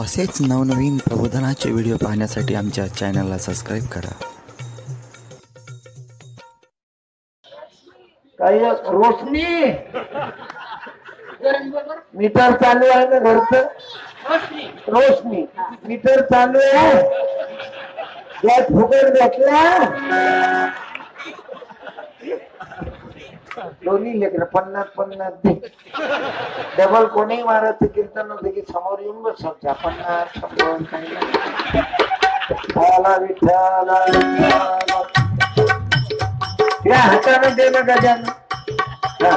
असेच नवनवीन प्रबोधनाचे व्हिडिओ पाहण्यासाठी आमच्या चॅनलला सबस्क्राईब करा. काही रोशनी? मीटर चालू आहे ना घरच? रोशनी मीटर चालू आहे. गॅस फुकट घेतला? दोन्ही लेकर पन्नास पन्नास दे. डबल कोणी मारत कीर्तन होते की समोर येऊन बस समजा पन्नास शंभर काही नाही. विठ्ठला, विठ्ठला, या हातानं दे ना गजानं हा.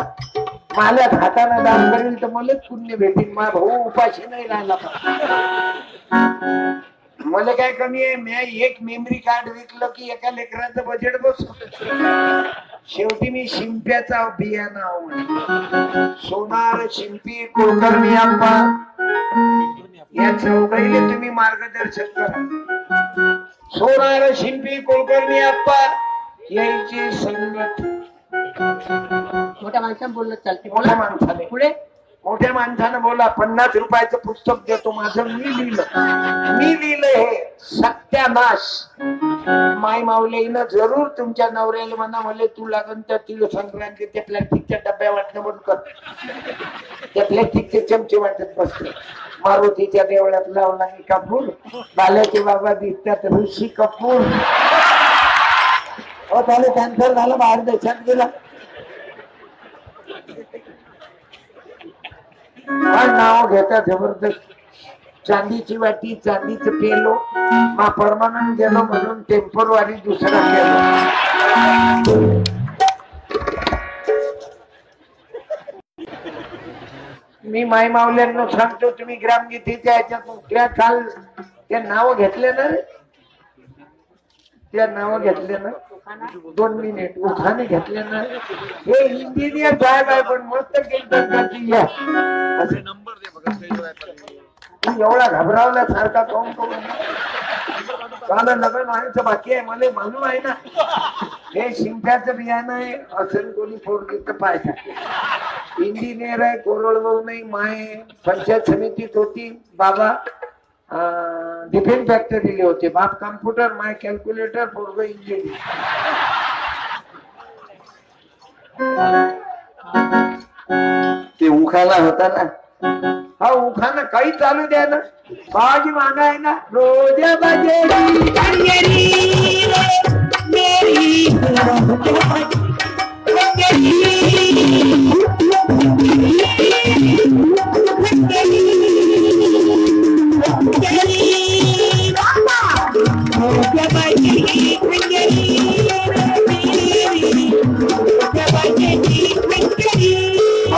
मालक हातानं दान करेल तर मलाच पुण्य भेटेल मा भाऊ उपाशी नाही राहिला. मला काय कमी आहे? मी एक मेमरी कार्ड विकलं की एका लेकराचं बजेट बसतो. शेवटी मी शिंप्याचा बियाणं. सोनार शिंपी कुलकर्णी आप्पा. या चौघाईले तुम्ही मार्गदर्शन करा. सोनार शिंपी कुलकर्णी आप्पा यायची संगत. मोठ्या माणसानं बोललं चालते मोठ्या माणसाने पुढे? मोठ्या माणसानं बोला पन्नास रुपयाचं पुस्तक देतो माझं मी लिहिलं. मी लिहिलं हे सत्यानाश. माय माऊलीनं जरूर तुमच्या नवऱ्याला म्हणा म्हणले तू लागन तर तिला संक्रांती त्या प्लॅस्टिकच्या डब्या वाटणं बंद कर. त्या प्लॅस्टिकचे चमचे वाटत बसते मारुतीच्या देवळात लावला मी कपूर बाल्याचे बाबा दिसतात ऋषी कपूर. हो त्याला कॅन्सर झालं बाहेर देशात गेला. हा नाव घेता जबरदस्त. चांदीची वाटी चांदीचं पेलो. मा परमानंद गेलो म्हणून टेम्पोरवारी दुसरा केलो मी माय मावल्यांना सांगतो तुम्ही ग्रामगीतीच्या ह्याच्यातून त्या काल ते नाव घेतले ना रे. त्या नाव घेतले ना दोन मिनिट उखाने घेतले ना. हे इंजिनियर साहेब आहे पण मस्त कीर्तन करते या. असं तू एवढा घबरावल्यासारखा काऊन करून मला लग्न व्हायचं बाकी आहे मला मालूम आहे ना. हे शिंप्याचं बियाणं आहे असं कोणी फोडली तर पाहिजे इंजिनियर आहे कोरडभाऊ नाही माय पंचायत समितीत होती बाबा. डिफेन्स फॅक्टरीले होते. बाप कम्प्युटर माय कॅल्क्युलेटर पोरग इंजिनियर ते उखाना होता ना. हा उखाना काही चालू द्या ना. बाजी मागा आहे ना. रोज बाजेरी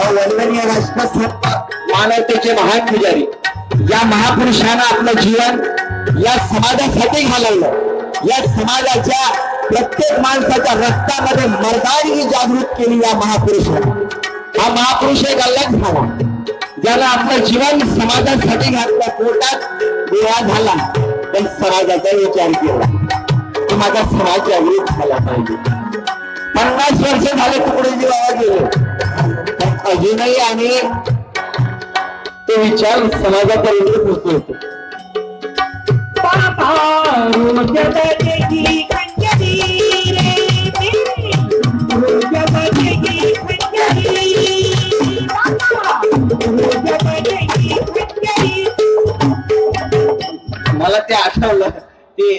वंदनीय राष्ट्रसत्ता मानवतेचे महान पुजारी. या महापुरुषानं आपलं जीवन या समाजासाठी घालवलं. या समाजाच्या प्रत्येक माणसाच्या रक्तामध्ये मर्दानी जागृत केली या महापुरुषाने. हा महापुरुष एक अल्लाच झाला. ज्याला आपलं जीवन समाजासाठी घातलं पोटात गोळा झाला पण समाजाचा विचार केला. की माझा समाज जागृत झाला पाहिजे. पन्नास वर्ष झाले तुकडे बाबा गेले. अजूनही आम्ही ते विचार समाजापर्यंत पोहोचलो होतो. मला ते आठवलं ते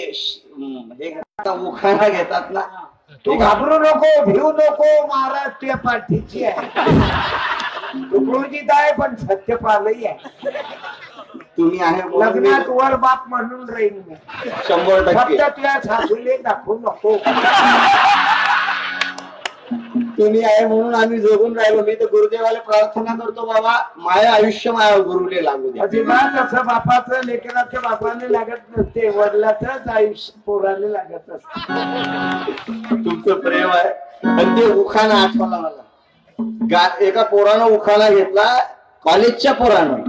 घेतात, उखाणा घेतात ना. तू घाबरू नको भिवू नको महाराज तुझ्या पाठीची आहे. तुकडोजीत आहे पण सत्यपालही आहे. तुम्ही आहे म्हणून मी लग्नात वर बाप म्हणून राहील मी. शंभर फक्त टक्के तुझ्या सासूले दाखवू नको. तुम्ही आहे म्हणून आम्ही जगून राहिलो. मी तर गुरुदेवाला प्रार्थना करतो बाबा माझ्या आयुष्य माझ्या गुरुले लागू दे अजिबात असं बापाचं लेकराच्या बापाने लागत नसते. वडिलाचंच आयुष्य पोराले लागत असते. तुमचं प्रेम आहे. पण ते उखाणा आठवला मला. एका पोरानं उखाणा घेतला कॉलेजच्या पोरानं.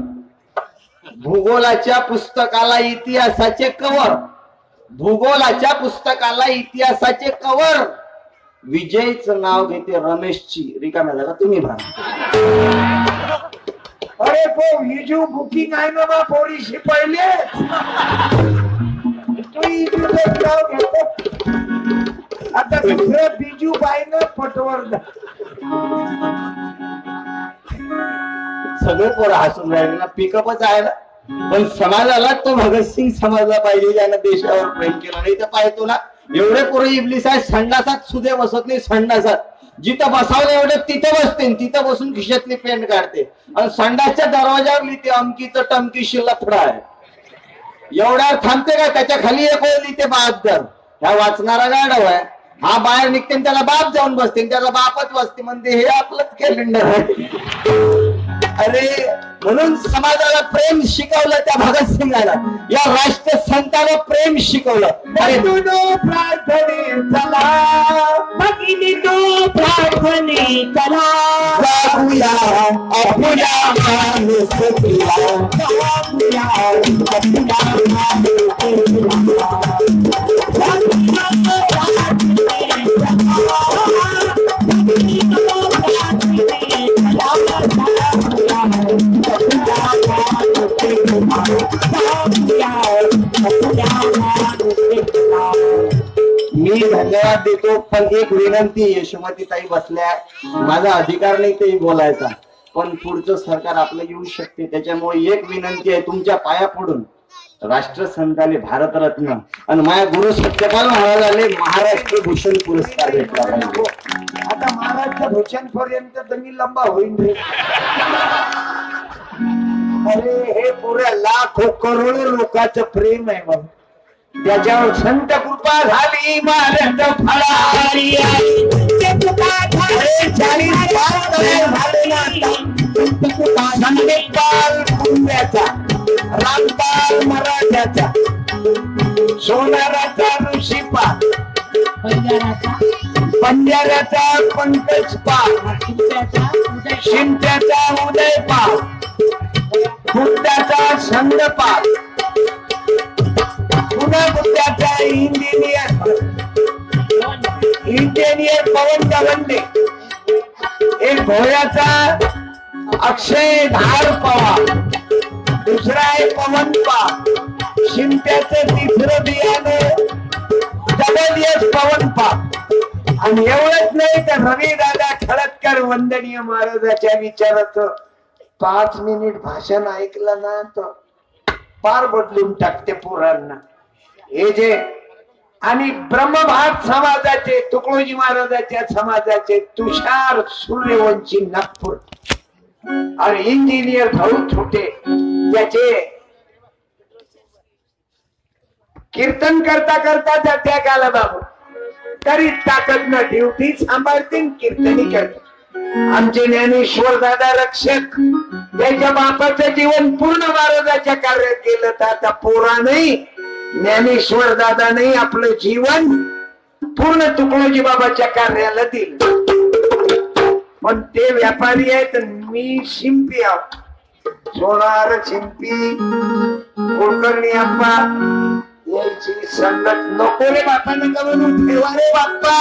भूगोलाच्या पुस्तकाला इतिहासाचे कवर भूगोलाच्या पुस्तकाला इतिहासाचे कवर विजयचं नाव घेते रमेशची. रिकाम्या जागा तुम्ही भरा. अरे भाऊ हिजू बुकिंग आहे ना बा पोळीशी पहिले. तू हिजूचं नाव घेतो. आता दुसरं बिजू पाहिलं पटवर सगळे पोरं हसून राहिले ना पिकअपच आहे ना. पण समाजाला तो भगतसिंग समजला पाहिजे ज्यानं देशावर प्रेम केलं नाही तर पाहतो ना एवढे पोरं इबलीस आहे संडासात सुदे बसत नाही संडासात. जिथं बसावलं एवढे तिथं बसते तिथं बसून खिशातली पेंट काढते. आणि संडासच्या दरवाजावर लिहिते अमकीचं टमकी शिल्लफडा आहे. एवढ्यावर थांबते का? त्याच्याखाली एक ओळ लिहिते बहात्तर ह्या वाचणारा गाडव आहे. हा बाहेर निघते त्याला बाप जाऊन बसते त्याला बापच बसते. म्हणते हे आपलंच कॅलेंडर आहे. अरे म्हणून समाजाला प्रेम शिकवलं त्या भगतसिंगाला. या राष्ट्रसंताला प्रेम शिकवलं अरे प्रार्थने चला भगिनी तो प्रार्थने चला जाऊया अपुया माणूस तुला. जाऊया अपुया माणूस तुला. धन्यवाद देतो पण एक विनंती यशोमती ताई बसल्या माझा अधिकार नाही ते बोलायचा पण पुढचं सरकार आपलं येऊ शकते त्याच्यामुळे एक विनंती आहे तुमच्या पाया पडून. राष्ट्रसंताने भारतरत्न आणि माझ्या गुरु सत्यपाल महाराजाने महाराष्ट्र भूषण पुरस्कार भेटला पाहिजे. आता महाराष्ट्र भूषण पर्यंत तर मी लंबा होईन अरे हे पुऱ्या लाखो करोडो लोकांचं प्रेम आहे मग त्याच्यावर संत कृपा झाली महाराज फळारी संदीपाल कुंब्याचा रामपाल मराठ्याचा सोनाराचा ऋषीपाल पंजाऱ्याचा पंकज पाल शिंप्याचा उदय पाल बुद्धाचा पुन्हा बुद्धाचा इंजिनियर. इंजिनियर पवन गवंडे एक घोड्याचा अक्षय धार पवा दुसरा आहे पवन पा शिंप्याचं तिसरं बियाणं. डबल यस पवन पा आणि एवढंच नाही तर रवी दादा खडतकर वंदनीय महाराजाच्या विचाराचं पाच मिनिट भाषण ऐकलं ना तर पार बदलून टाकते पोरांना. हे जे आणि ब्रह्मभाग समाजाचे तुकडोजी महाराजाच्या समाजाचे तुषार सूर्यवंशी नागपूर. आणि इंजिनियर भाऊ छोटे त्याचे कीर्तन करता करता त्या त्यागाला बाबू. तरी ताकद न ड्युटी सांभाळतील कीर्तनी करते. आमचे ज्ञानेश्वर दादा रक्षक त्याच्या बापाचं जीवन पूर्ण महाराजाच्या कार्यात केलं तर आता पोरानही ज्ञानेश्वर दादाने आपलं जीवन पूर्ण तुकडोजी बाबाच्या कार्याला दिलं. पण ते व्यापारी आहेत मी शिंपी आहोत सोनार शिंपी कुलकर्णी आप्पा. यांची संगत नको रे बापा नका म्हणून. ठेवा रे बाप्पा.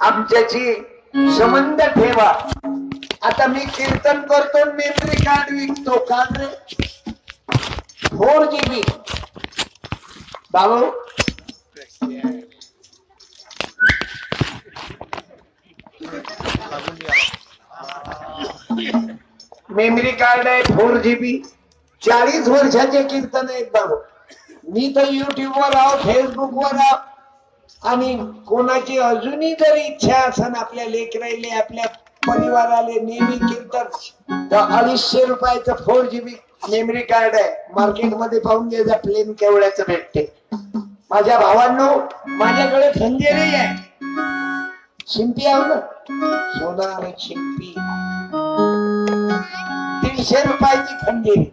आमच्याची संबंध ठेवा. आता मी कीर्तन करतो मेमरी कार्ड विकतो. का फोर जीबी बाबू. मेमरी कार्ड आहे फोर जीबी चाळीस वर्षाचे कीर्तन आहेत बाबू मी तर युट्यूबवर आहो फेसबुक वर आहो. आणि कोणाची अजूनही जर इच्छा असन आपल्या लेकराले आपल्या परिवाराले नेहमी कीर्तन तर अडीचशे रुपयाचं फोर जीबी मेमरी कार्ड आहे. मार्केटमध्ये पाहून घ्यायचा प्लेन केवढ्याचं भेटते. माझ्या भावांनो माझ्याकडे खंजेरी आहे. शिंपी आहो ना. सोनार शिंपी. तीनशे रुपयाची खंजेरी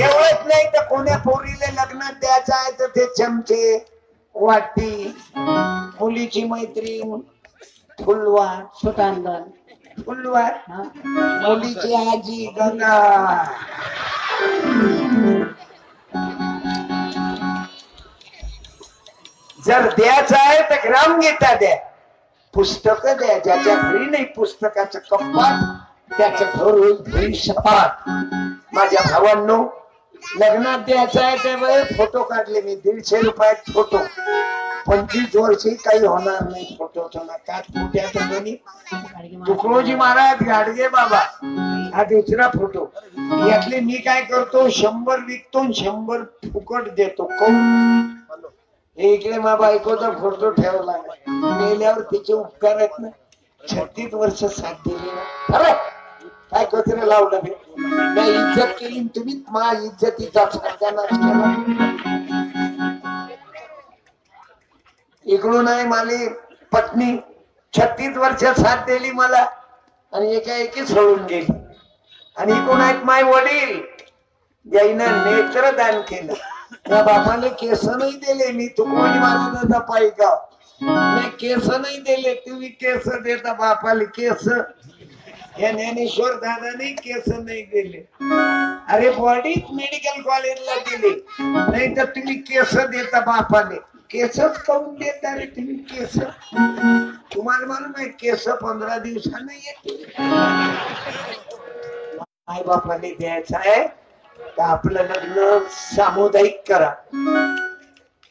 एवढंच नाही तर कोण्या पोरीला लग्नात द्यायचं आहे तर ते चमचे. वाटी मुलीची मैत्रीण फुलवार सुतांदन फुलवार मुलीची आजी गंगा. जर द्यायचं आहे तर ग्रामगीता द्या. पुस्तक द्या. ज्याच्या घरी नाही पुस्तकाचं कप्पात त्याच घर होईल घरी सपाट माझ्या भावांनो लग्नात द्यायचा आहे त्यामुळे फोटो काढले मी. दीडशे रुपयात फोटो पंचवीस वर्षी काही होणार नाही फोटो तुला. तुकडोजी महाराज गाडगे बाबा. हा दुसरा फोटो यातले मी काय करतो शंभर विकतो शंभर फुकट देतो. कौन हे इकडे मा बायकोचा फोटो ठेवला. नेल्यावर तिचे उपकार आहेत ना. छत्तीस वर्ष साथ दिली. ना काय कचरे लावलं मी? मी इज्जत केली तुम्ही मा इज्जतीचा सत्यानाश केला इकडून आहे माली पत्नी छत्तीस वर्ष साथ दिली मला आणि एकाएकी सोडून गेली. आणि इकडून आहेत माय वडील. याईनं नेत्रदान केलं. त्या बापाला केस नाही दिले. मी तुकोनी महाराजाचा पायका नाही केस नाही दिले. तुम्ही केस देता बापाला केस. या ज्ञानेश्वर दादाने केस नाही दिले. अरे बॉडीच मेडिकल कॉलेजला दिले. नाही तर तुम्ही केस देता बापाने केसच करून देता रे तुम्ही केस. तुम्हाला मालूम आहे केस पंधरा दिवसानं येते. आई बापाने द्यायचं आहे तर आपलं लग्न सामुदायिक करा.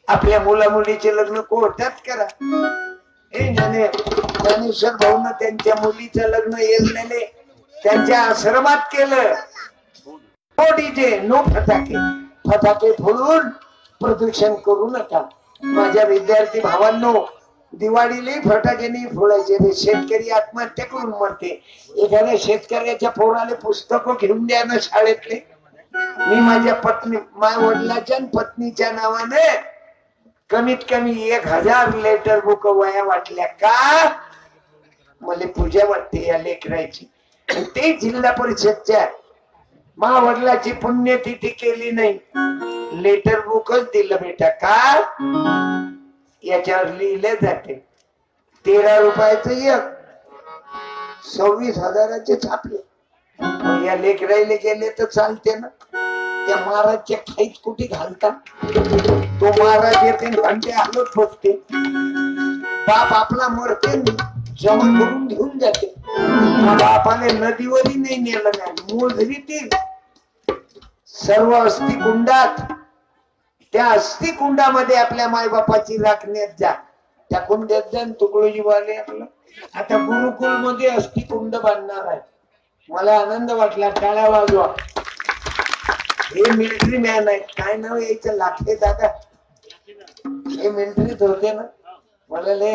आपल्या मुला मुलीचे लग्न कोर्टात करा. ज्ञाने ज्ञानेश्वर भाऊन त्यांच्या मुलीचं लग्न येरलेले त्यांच्या आश्रमात केलं. नो डीजे नो फटाके. फटाके फोडून प्रदूषण करू नका. माझ्या विद्यार्थी भावांनो दिवाळीलाही फटाके फोडायचे रे शेतकरी आत्महत्या करून मरते. एखाद्या शेतकऱ्याच्या पोराले पुस्तकं घेऊन द्या ना शाळेतले. मी माझ्या पत्नी माझ्या वडिलाच्या आणि पत्नीच्या नावाने कमीत कमी एक हजार लेटर बुक वया वाटल्या का? मला पूजा वाटते या लेकरायची. ते जिल्हा परिषदच्या महावडलाची पुण्यतिथी केली नाही. लेटर बुकच दिलं बेटा का? याच्यावर लिहिले जाते. तेरा रुपयाचं एक. सव्वीस हजाराचे छापले. या लेकरायला गेले तर चालते ना. त्या महाराजच्या खाईत कुठे घालता? तो महाराज येते घंटे हलत बसते. बाप आपला मरते जमा करून घेऊन जाते. बापाने नदीवरही नाही नेलं नाही मोजरीतील सर्व अस्थि कुंडात त्या अस्थि कुंडामध्ये आपल्या मायबापाची राखण्यात जा. टाकून देत जा तुकडोजी वाले आपलं आता गुरुकुलमध्ये अस्थि कुंड बांधणार आहे. मला आनंद वाटला टाळ्या वाजवा. हे मिलिटरी मॅन आहे. काय नाव यायचं? लाखे दादा हे मिलिटरीत होते ना. मला लय